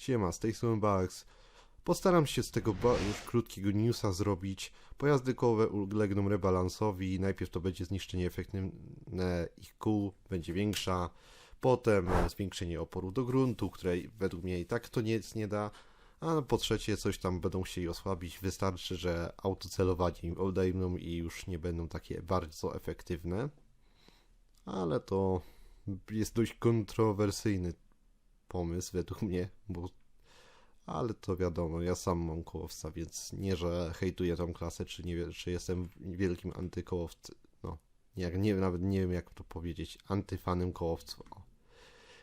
Siema, z tej strony Bax. Postaram się z tego już krótkiego newsa zrobić. Pojazdy kołowe ulegną rebalansowi. Najpierw to będzie zniszczenie efektywne ich kół, będzie większa. Potem e, zwiększenie oporu do gruntu, której według mnie i tak to nic nie da. A po trzecie coś tam będą chcieli osłabić. Wystarczy, że autocelowanie im odejmą i już nie będą takie bardzo efektywne. Ale to jest dość kontrowersyjny pomysł według mnie, bo ale to wiadomo, ja sam mam kołowca, więc nie, że hejtuję tą klasę, czy nie czy jestem wielkim antykołowcem, no, nie, nie, nawet nie wiem jak to powiedzieć, antyfanem kołowców.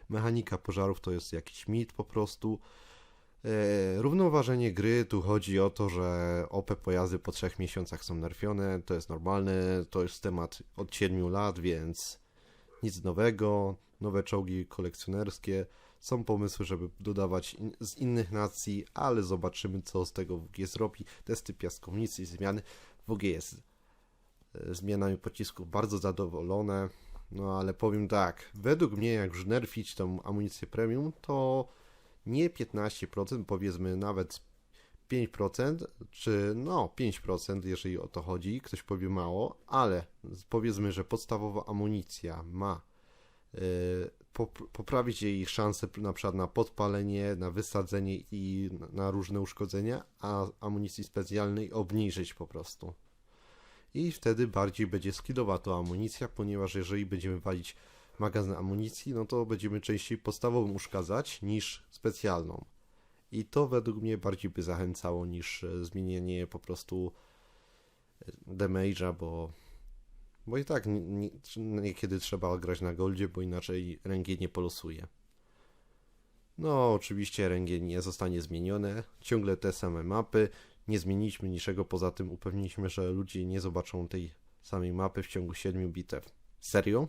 Mechanika pożarów to jest jakiś mit po prostu. E, równoważenie gry, tu chodzi o to, że OP pojazdy po trzech miesiącach są nerfione, to jest normalne, to jest temat od 7 lat, więc nic nowego, nowe czołgi kolekcjonerskie, są pomysły, żeby dodawać in, z innych nacji, ale zobaczymy, co z tego WG zrobi. Testy piaskownicy i zmiany. WG jest zmianami pocisków bardzo zadowolone. No ale powiem tak, według mnie jak już nerfić tą amunicję premium, to nie 15%, powiedzmy nawet 5%, czy no 5%, jeżeli o to chodzi, ktoś powie mało, ale powiedzmy, że podstawowa amunicja ma poprawić jej szanse na przykład na podpalenie, na wysadzenie i na różne uszkodzenia, a amunicji specjalnej obniżyć po prostu. I wtedy bardziej będzie skillowa amunicja, ponieważ jeżeli będziemy walić magazyn amunicji, no to będziemy częściej podstawową uszkadzać niż specjalną. I to według mnie bardziej by zachęcało niż e, zmienienie po prostu e, damage'a, bo bo i tak niekiedy trzeba grać na goldzie, bo inaczej ręgie nie polosuje. No, oczywiście ręgie nie zostanie zmienione. Ciągle te same mapy. Nie zmieniliśmy niczego, poza tym upewniliśmy, że ludzie nie zobaczą tej samej mapy w ciągu 7 bitew. Serio?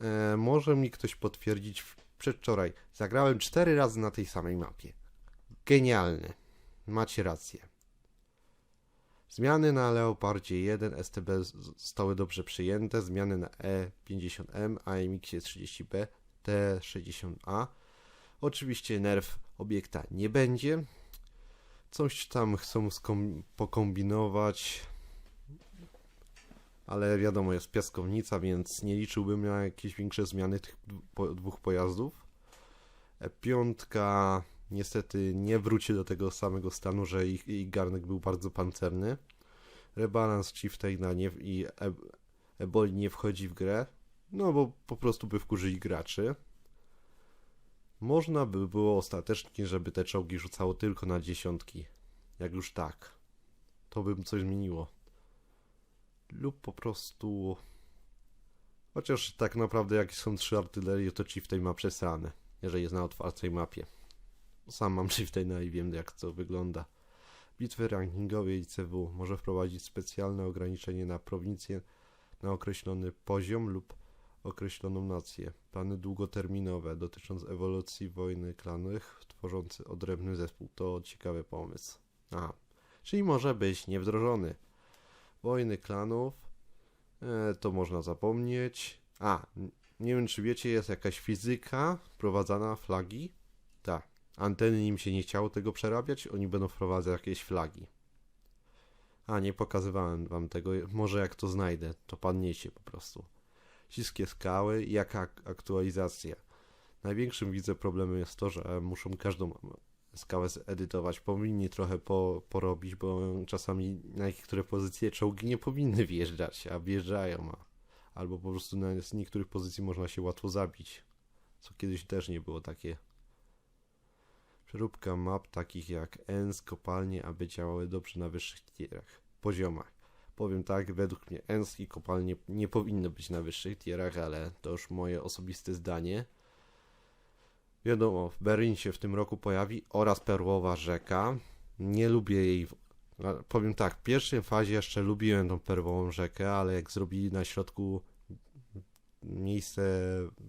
E, może mi ktoś potwierdzić, przedwczoraj zagrałem 4 razy na tej samej mapie. Genialne. Macie rację. Zmiany na Leopardzie 1 STB zostały dobrze przyjęte, zmiany na E50M, AMX 30B, T60A. Oczywiście nerw obiekta nie będzie. Coś tam chcą pokombinować, ale wiadomo, jest piaskownica, więc nie liczyłbym na jakieś większe zmiany tych dwóch pojazdów. E5 niestety nie wróci do tego samego stanu, że ich, ich garnek był bardzo pancerny. Rebalans Chieftaina nie, i e, Eboli nie wchodzi w grę, no bo po prostu by wkurzyli graczy. Można by było ostatecznie, żeby te czołgi rzucało tylko na dziesiątki. Jak już tak. To bym coś zmieniło. Lub po prostu... Chociaż tak naprawdę jak są trzy artylerie, to Chieftain ma przesrane, jeżeli jest na otwartej mapie. Sam mam Chieftaina i wiem jak to wygląda. Bitwy rankingowej ICW może wprowadzić specjalne ograniczenie na prowincję na określony poziom lub określoną nację. Plany długoterminowe dotyczące ewolucji wojny klanowych tworzący odrębny zespół. To ciekawy pomysł. Aha. Czyli może być niewdrożony. Wojny klanów e, to można zapomnieć. A, nie wiem czy wiecie, jest jakaś fizyka wprowadzana flagi? Anteny im się nie chciało tego przerabiać, oni będą wprowadzać jakieś flagi. A, nie pokazywałem wam tego, może jak to znajdę, to padniecie po prostu. Śliskie skały, jaka aktualizacja. Największym widzę problemem jest to, że muszą każdą skałę zedytować. Powinni trochę po, porobić, bo czasami na niektóre pozycje czołgi nie powinny wjeżdżać, a wjeżdżają. Albo po prostu na niektórych pozycji można się łatwo zabić. Co kiedyś też nie było takie Przeróbka map takich jak ENS, kopalnie, aby działały dobrze na wyższych tierach, poziomach. Powiem tak, według mnie ENS i kopalnie nie powinny być na wyższych tierach, ale to już moje osobiste zdanie. Wiadomo, Berlin się w tym roku pojawi oraz Perłowa Rzeka. Nie lubię jej. Powiem tak, w pierwszej fazie jeszcze lubiłem tą Perłową Rzekę, ale jak zrobili na środku miejsce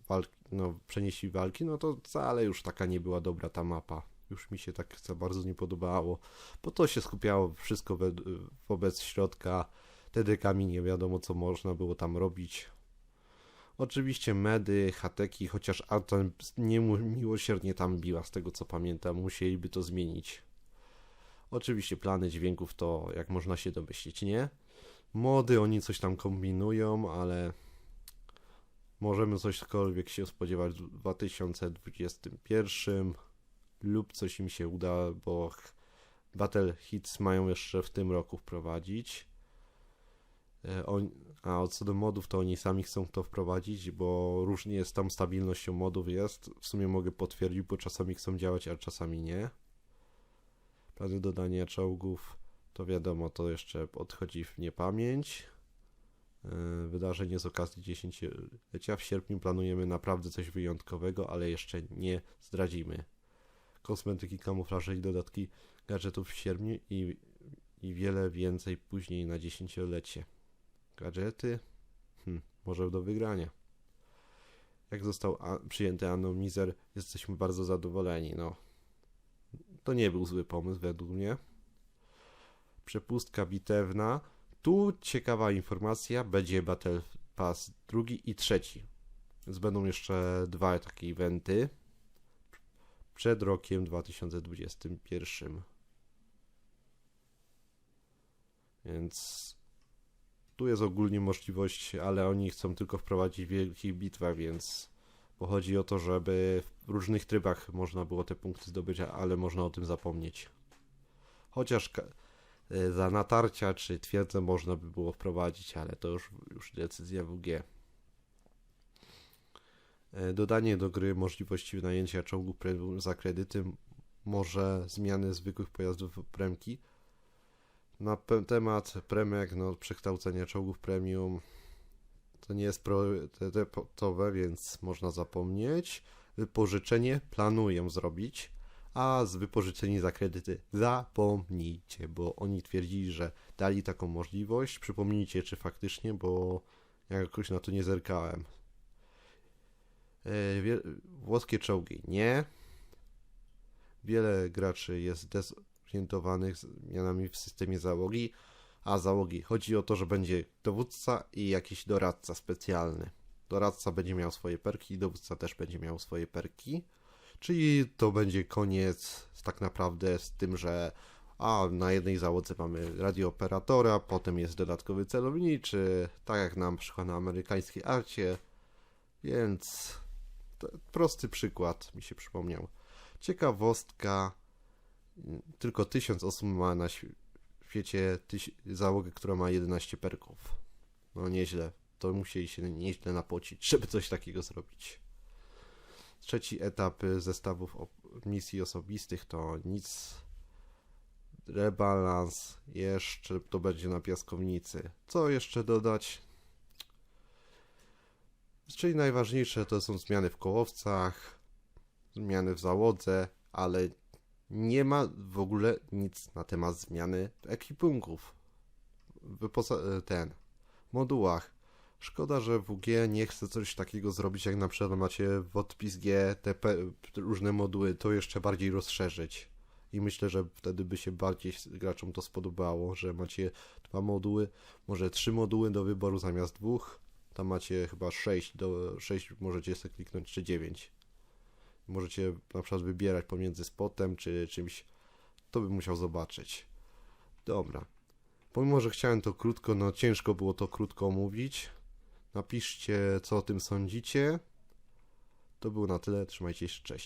walki, no, przenieśli walki, no to wcale już taka nie była dobra ta mapa już mi się tak za bardzo nie podobało, bo to się skupiało wszystko we, wobec środka, TDK-mi nie wiadomo co można było tam robić. Oczywiście medy, hateki, chociaż Artan niemiłosiernie tam biła, z tego co pamiętam, musieliby to zmienić. Oczywiście plany dźwięków to, jak można się domyślić, nie? Mody, oni coś tam kombinują, ale możemy cośkolwiek się spodziewać w 2021 lub coś im się uda, bo Battle Hits mają jeszcze w tym roku wprowadzić. E, a co do modów, to oni sami chcą to wprowadzić, bo różnie z tą stabilnością modów jest. W sumie mogę potwierdzić, bo czasami chcą działać, a czasami nie. Plany dodania czołgów, to wiadomo, to jeszcze odchodzi w niepamięć. E, Wydarzenie z okazji dziesięciolecia. W sierpniu planujemy naprawdę coś wyjątkowego, ale jeszcze nie zdradzimy. Kosmetyki, kamuflaże i dodatki gadżetów w sierpniu i, i wiele więcej później na dziesięciolecie. Gadżety? Hm, może do wygrania. Jak został przyjęty Anomizer, jesteśmy bardzo zadowoleni. No, to nie był zły pomysł według mnie. Przepustka bitewna. Tu ciekawa informacja, będzie Battle Pass drugi i trzeci. Więc będą jeszcze dwa takie eventy przed rokiem 2021. Więc tu jest ogólnie możliwość, ale oni chcą tylko wprowadzić w wielkich bitwach, więc bo chodzi o to, żeby w różnych trybach można było te punkty zdobyć, ale można o tym zapomnieć. Chociaż e, za natarcia czy twierdzę można by było wprowadzić, ale to już, już decyzja WG. E, Dodanie do gry możliwości wynajęcia premium za kredyty, może zmiany zwykłych pojazdów w premki. Na temat premek, no przekształcenia czołgów premium to nie jest priorytetowe, więc można zapomnieć. Wypożyczenie planuję zrobić, a z wypożyczeni za kredyty zapomnijcie, bo oni twierdzili, że dali taką możliwość. Przypomnijcie, czy faktycznie, bo ja jakoś na to nie zerkałem. E, Włoskie czołgi nie. Wiele graczy jest zdezorientowanych zmianami w systemie załogi, a załogi chodzi o to, że będzie dowódca i jakiś doradca specjalny. Doradca będzie miał swoje perki, dowódca też będzie miał swoje perki. Czyli to będzie koniec tak naprawdę z tym, że a na jednej załodze mamy radiooperatora, potem jest dodatkowy celowniczy, tak jak na przykład na amerykańskiej arcie. Więc prosty przykład mi się przypomniał. Ciekawostka, mm, tylko 1000 osób ma na świ- świecie załogę, która ma 11 perków. No nieźle. To musieli się nieźle napocić, żeby coś takiego zrobić. Trzeci etap zestawów misji osobistych to nic. Rebalans jeszcze to będzie na piaskownicy. Co jeszcze dodać? Czyli najważniejsze to są zmiany w kołowcach, zmiany w załodze, ale nie ma w ogóle nic na temat zmiany ekwipunków. Wyposa- ten, modułach. Szkoda, że WG nie chce coś takiego zrobić, jak na przykład macie w odpis G te różne moduły, to jeszcze bardziej rozszerzyć. I myślę, że wtedy by się bardziej graczom to spodobało, że macie dwa moduły, może trzy moduły do wyboru zamiast dwóch. Tam macie chyba 6 do 6 możecie sobie kliknąć czy 9. Możecie na przykład wybierać pomiędzy spotem czy czymś. To bym musiał zobaczyć. Dobra. Pomimo, że chciałem to krótko, no ciężko było to krótko omówić. Napiszcie, co o tym sądzicie. To było na tyle. Trzymajcie się, cześć.